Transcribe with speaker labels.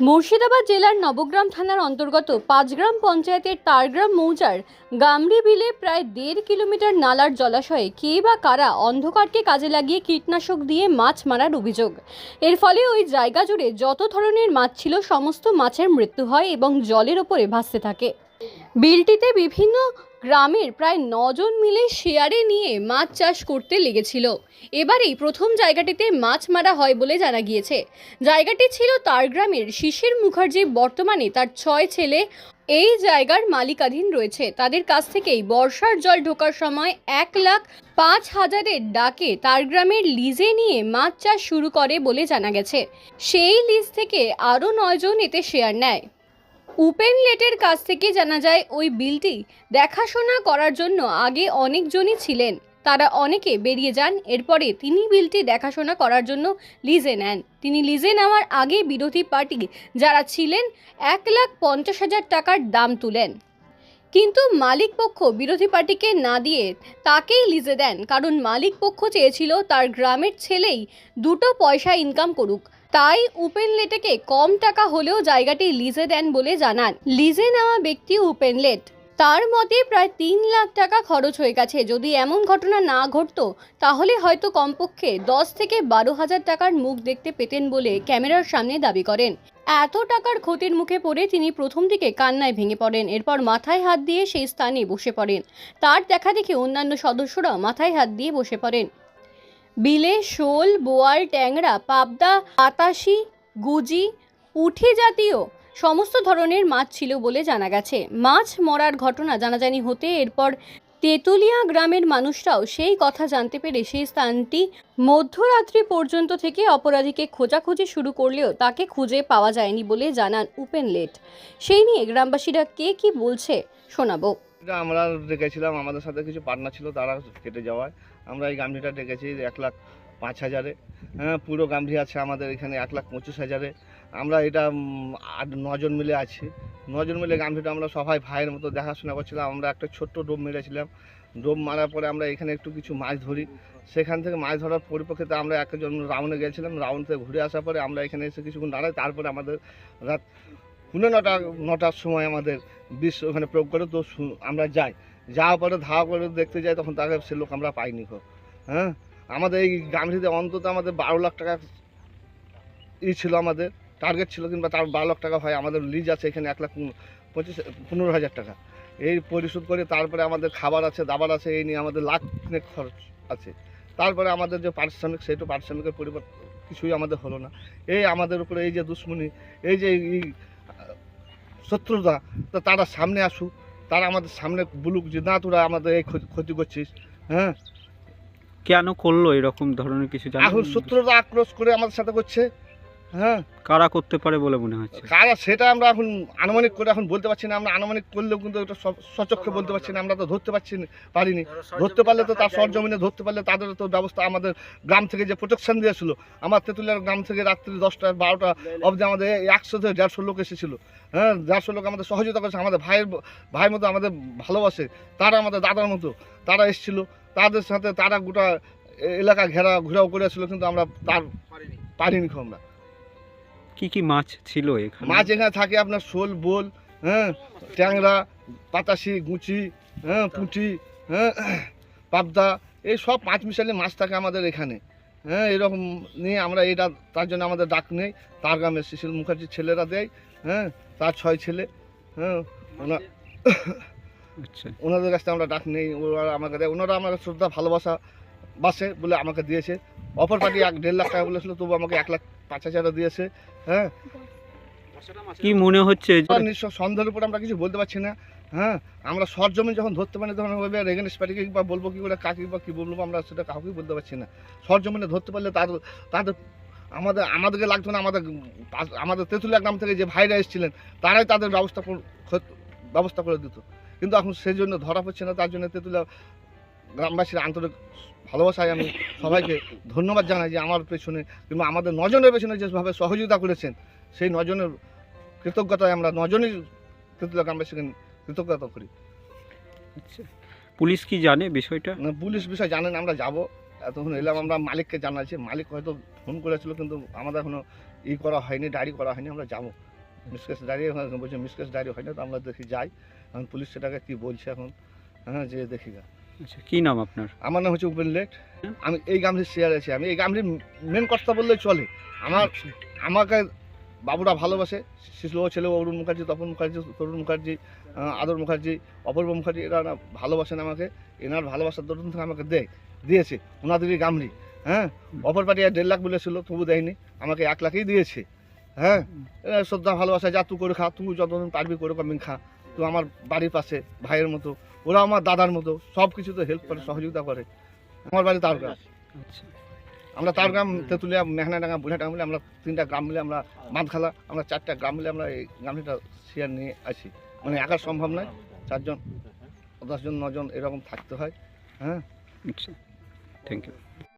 Speaker 1: মুর্শিদাবাদ জেলার নবগ্রাম থানার অন্তর্গত পাঁচগ্রাম পঞ্চায়েতের তারগ্রাম মৌজার গামড়ি বিলে প্রায় দেড় কিলোমিটার নালার জলাশয়ে কে বা কারা অন্ধকারকে কাজে লাগিয়ে কীটনাশক দিয়ে মাছ মারার অভিযোগ। এর ফলে ওই জায়গা জুড়ে যত ধরনের মাছ ছিল, সমস্ত মাছের মৃত্যু হয় এবং জলের ওপরে ভাসতে থাকে। বিলটিতে বিভিন্ন গ্রামের প্রায় নজন মিলে শেয়ারে নিয়ে মাছ চাষ করতে লেগেছিল। এবারেই প্রথম জায়গাটিতে মাছ মারা হয় বলে জানা গিয়েছে। জায়গাটি ছিল তার গ্রামের শিশির মুখার্জি। বর্তমানে তার ছয় ছেলে এই জায়গার মালিকাধীন রয়েছে। তাদের কাছ থেকেই বর্ষার জল ঢোকার সময় এক লাখ পাঁচ হাজারের ডাকে তার গ্রামের লিজে নিয়ে মাছ চাষ শুরু করে বলে জানা গেছে। সেই লিজ থেকে আরও নয়জন এতে শেয়ার নেয়। উপেন লেটের কাছ থেকে জানা যায়, ওই বিলটি দেখাশোনা করার জন্য আগে অনেকজনই ছিলেন। তারা অনেকে বেরিয়ে যান, এরপরে তিনি বিলটি দেখাশোনা করার জন্য লিজে নেন। তিনি লিজে নেওয়ার আগে বিরোধী পার্টি যারা ছিলেন, এক লাখ পঞ্চাশ হাজার টাকার দাম তুলেন। কিন্তু মালিক পক্ষ বিরোধী পার্টিকে না দিয়ে তাকেই লিজে দেন, কারণ মালিক পক্ষ চেয়েছিল তার গ্রামের ছেলেই দুটো পয়সা ইনকাম করুক। তাই উপেন লেটেকে কম টাকা হলেও জায়গাটি লিজে দেন বলে জানান। লিজে নেওয়া ব্যক্তি উপেন লেট। তার মতে প্রায় তিন লাখ টাকা খরচ হয়ে গেছে। যদি এমন ঘটনা না ঘটত, তাহলে হয়তো কমপক্ষে দশ থেকে বারো হাজার টাকার মুখ দেখতে পেতেন বলে ক্যামেরার সামনে দাবি করেন। এত টাকার ক্ষতির মুখে পড়ে তিনি প্রথম দিকে কান্নায় ভেঙে পড়েন। এরপর মাথায় হাত দিয়ে সেই স্থানে বসে পড়েন। তার দেখা দেখে অন্যান্য সদস্যরা মাথায় হাত দিয়ে বসে পড়েন। বিলে শোল, বোয়াল, ট্যাংরা, পাবদা আতাশি গুজি, উঠি জাতীয় সমস্ত ধরনের মাছ ছিল বলে জানা গেছে। মাছ মরার ঘটনা জানাজানি হতে এরপর তেতুলিয়া গ্রামের মানুষরাও সেই কথা জানতে পেরে সেই স্থানটি মধ্যরাত্রি পর্যন্ত থেকে অপরাধীকে খোঁজাখুঁজি শুরু করলেও তাকে খুঁজে পাওয়া যায়নি বলে জানান উপেন লেট সেই নিয়ে গ্রামবাসীরা কে কি বলছে শোনাবো।
Speaker 2: এটা আমরা ডেকেছিলাম, আমাদের সাথে কিছু পার্টনার ছিল তারা কেটে যাওয়ায়। আমরা এই গামলিটা ডেকেছি এক লাখ পাঁচ হাজারে। হ্যাঁ পুরো গামলি আছে আমাদের এখানে এক লাখ পঁচিশ হাজারে। আমরা এটা আট নজন মিলে আছি। নজন মিলে গামলিটা আমরা সবাই ভাইয়ের মতো দেখাশোনা করছিলাম। আমরা একটা ছোট্ট ডোব মেরেছিলাম। ডোব মারার পরে আমরা এখানে একটু কিছু মাছ ধরি। সেখান থেকে মাছ ধরার পরিপ্রেক্ষিতে আমরা একজন রাউন্ডে গেছিলাম। রাউন্ড থেকে ঘুরে আসার পরে আমরা এখানে এসে কিছুক্ষণ দাঁড়াই। তারপরে আমাদের রাত পুনে নটা, নটার সময় আমাদের বিষ ওখানে প্রয়োগ করে তো আমরা যাই। যাওয়ার পরে ধাওয়া করে দেখতে যাই, তখন তাকে সে লোক আমরা পাইনি গো হ্যাঁ? আমাদের এই গামলিতে অন্তত আমাদের বারো লাখ টাকা ই ছিল আমাদের টার্গেট ছিল কিংবা তার বারো লাখ টাকা হয়, আমাদের লিজ আছে এখানে এক লাখ পঁচিশ, পনেরো হাজার টাকা। এই পরিশোধ করে তারপরে আমাদের খাবার আছে, দাবার আছে, এই নিয়ে আমাদের লাখ খরচ আছে। তারপরে আমাদের যে পারিশ্রমিক সেইটু পারিশ্রমিকের পরিবার কিছুই আমাদের হলো না। এই আমাদের উপরে এই যে দুশ্মনী, এই যে শত্রুতা তো তারা সামনে আসুক তারা আমাদের সামনে বলুক যে না তোরা আমাদের এই ক্ষতি- করছিস। হ্যাঁ?
Speaker 3: কেন করল এরকম ধরনের কিছু
Speaker 2: এখন শত্রুতা আক্রোশ করে আমাদের সাথে করছে। হ্যাঁ।
Speaker 3: কারা করতে পারে বলে মনে হচ্ছে?
Speaker 2: কারা সেটা আমরা এখন আনুমানিক করে এখন বলতে পারছি না আমরা আনুমানিক করলেও কিন্তু এটা সচক্ষে বলতে পারছি না আমরা তো ধরতে পারছি না পারিনি। ধরতে পারলে তো তার সরজমিনে ধরতে পারলে তাদের তো ব্যবস্থা আমাদের গ্রাম থেকে যে প্রোটেকশন দিয়েছিল আমার তেঁতুলিয়ার গ্রাম থেকে রাত্রি দশটা বারোটা অবধি আমাদের একশো থেকে দেড়শো লোক এসেছিল। হ্যাঁ দেড়শো লোক আমাদের সহযোগিতা করেছে আমাদের ভাইয়ের ভাইয়ের মতো আমাদের ভালোবাসে তারা আমাদের দাদার মতো তারা এসেছিল তাদের সাথে তারা গোটা এলাকা ঘেরা ঘুরাও করেছিল কিন্তু আমরা তার পারিনি খুব আমরা।
Speaker 3: কি কি মাছ ছিল এখানে?
Speaker 2: মাছ এখানে থাকে আপনার শোল বোল হ্যাঁ ট্যাংরা পাতাশি গুচি হ্যাঁ পুঁটি হ্যাঁ পাবদা এই সব পাঁচ মিশালি মাছ থাকে আমাদের এখানে। হ্যাঁ এরকম নিয়ে আমরা এটা তার জন্য আমাদের ডাক নেই। তার গ্রামে শিশির মুখার্জির ছেলেরা দেয় হ্যাঁ তার ছয় ছেলে হ্যাঁ ওনা
Speaker 3: আচ্ছা।
Speaker 2: ওনাদের কাছ আমরা ডাক নেই ওরা আমাকে দেয়। ওনারা আমাকে শ্রদ্ধা ভালোবাসা বাসে বলে আমাকে দিয়েছে। অপর পার্টি এক দেড় লাখ টাকা বলেছিল তবু আমাকে এক লাখ পাঁচ হাজারও দিয়েছে হ্যাঁ?
Speaker 3: কি মনে হচ্ছে?
Speaker 2: সন্দেহের উপর আমরা কিছু বলতে পারছি না হ্যাঁ? আমরা সরজমিন যখন ধরতে পারি তখন ওইভাবে রেগেন্স পার্টিকে বা বলব কি করে কাকে বা কী বলব আমরা সেটা কাউকেই বলতে পারছি না। সরজমিনে ধরতে পারলে তার তাদের আমাদের আমাদেরকে লাগতো না আমাদের আমাদের তেঁতুলিয়া গ্রাম থেকে যে ভাইরা এসেছিলেন তারাই তাদের ব্যবস্থা ব্যবস্থা করে দিত। কিন্তু এখন সেই জন্য ধরা পড়ছে না তার জন্য তেঁতুলিয়া গ্রামবাসীর আন্তরিক ভালোবাসায় আমি সবাইকে ধন্যবাদ জানাই যে আমার পেছনে কিংবা আমাদের নজনের পেছনে যেভাবে সহযোগিতা করেছেন সেই নজনের কৃতজ্ঞতায় আমরা নজনই তেঁতুলিয়া গ্রামবাসীকে কৃতজ্ঞতা করি।
Speaker 3: আচ্ছা। পুলিশ কি জানে বিষয়টা?
Speaker 2: না, পুলিশ বিষয় জানেন আমরা যাব। এতক্ষণ এলাম আমরা মালিককে জানাচ্ছি। মালিক হয়তো ফোন করেছিল কিন্তু আমাদের এখনও ই করা হয়নি ডায়েরি করা হয়নি আমরা যাব। মিসকেস ডায়েরি বলছে মিসকেস ডায়েরি হয় না তো আমরা দেখি যাই। এখন পুলিশ সেটাকে কী বলছে এখন? হ্যাঁ যে দেখি গা।
Speaker 3: আচ্ছা কি নাম আপনার?
Speaker 2: আমার নাম হচ্ছে উপেন লেট। আমি এই গামলির শেয়ার আছি। আমি এই গামলির মেন কর্তা বললে চলে। আমার আমাকে বাবুরা ভালোবাসে। শিশু ছেলে অরুণ মুখার্জি তপন মুখার্জি তরুণ মুখার্জি আদর মুখার্জি অপূর্ব মুখার্জি এরা ভালোবাসেন আমাকে। এনার ভালোবাসার দরুন থেকে আমাকে দেয় দিয়েছে ওনাদেরই গামলি। হ্যাঁ? অপর পার্টি আর দেড় লাখ বলেছিল তবু দেয়নি। আমাকে এক লাখই দিয়েছে। হ্যাঁ? এরা শ্রদ্ধা ভালোবাসা যা তুই করে খা তুই যতদিন পারবি করে কমিং খা। তুই আমার বাড়ির পাশে ভাইয়ের মতো ওরা আমার দাদার মতো সব কিছুতে হেল্প করে সহযোগিতা করে। আমার বাড়ি তার গ্রাম।
Speaker 3: আচ্ছা।
Speaker 2: আমরা তার গ্রাম তেঁতুলিয়া মেহনাডাঙ্গা বুড়াডাঙ্গা মিলে আমরা তিনটা গ্রাম মিলে আমরা বাঁধখালা আমরা চারটা গ্রাম মিলে আমরা এই গ্রামটা শেয়ার নিয়ে আছি মানে একা সম্ভব নয়। চারজন দশজন নজন এরকম থাকতে হয়। হ্যাঁ?
Speaker 3: আচ্ছা। Thank you